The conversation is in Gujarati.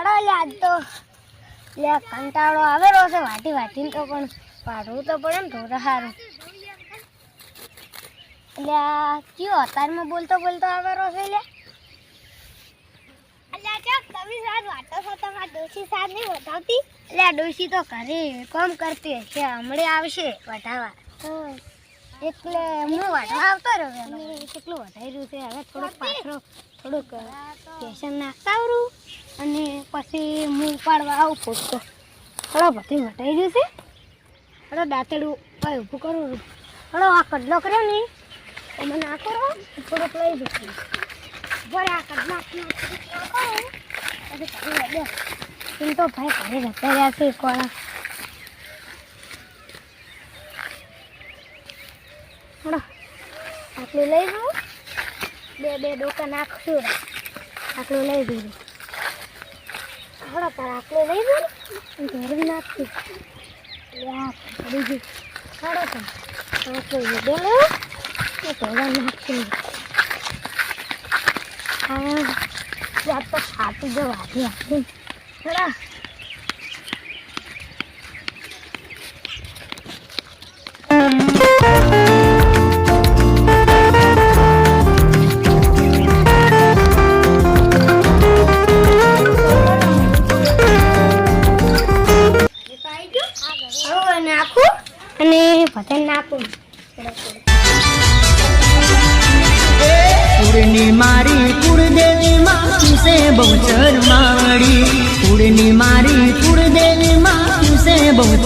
હડો લે આજ તો લે કંટાળો આવેલો છે વાટી વાટીને તો પણ પાડવું તો પડે ને થોડા સારું એટલે આ કયો અતારમાં બોલતો બોલતો આવેલો છે લે. ડોશી તો ઘરે કોમ કરતી હશે હમણાં આવશે વટાવા એટલે હું વટાવા આવતો રહ્યો કેટલું વધારી રહ્યું છે? હવે થોડોક પાથરો થોડુંક બેસન નાખતા આવરું અને પછી હું ઉપાડવા આવું પૂછતો થોડો બધી વટાઈ રહ્યું છે? થોડો દાંતડું કઈ ઊભું કરું થોડો આ કડલો કર્યો ને એ મને આ કરો થોડોક લઈ જશે બરાબર આ કડલા પછી કરી એમ તો ભાઈ ઘરે જતા રહ્યા છે કોળા આટલું લઈ જવું બે બે ડોકા નાખશું આટલું લઈ દીધું હળો તાર આટલું લઈ જવું ઘરે નાખશું. બીજું હાડો પણ આટલું બોલો લે એ નાખશું. હા, યાર તો છાતી જો વાગી વાગી નાખું અને ભજન નાખું. કુળની મારી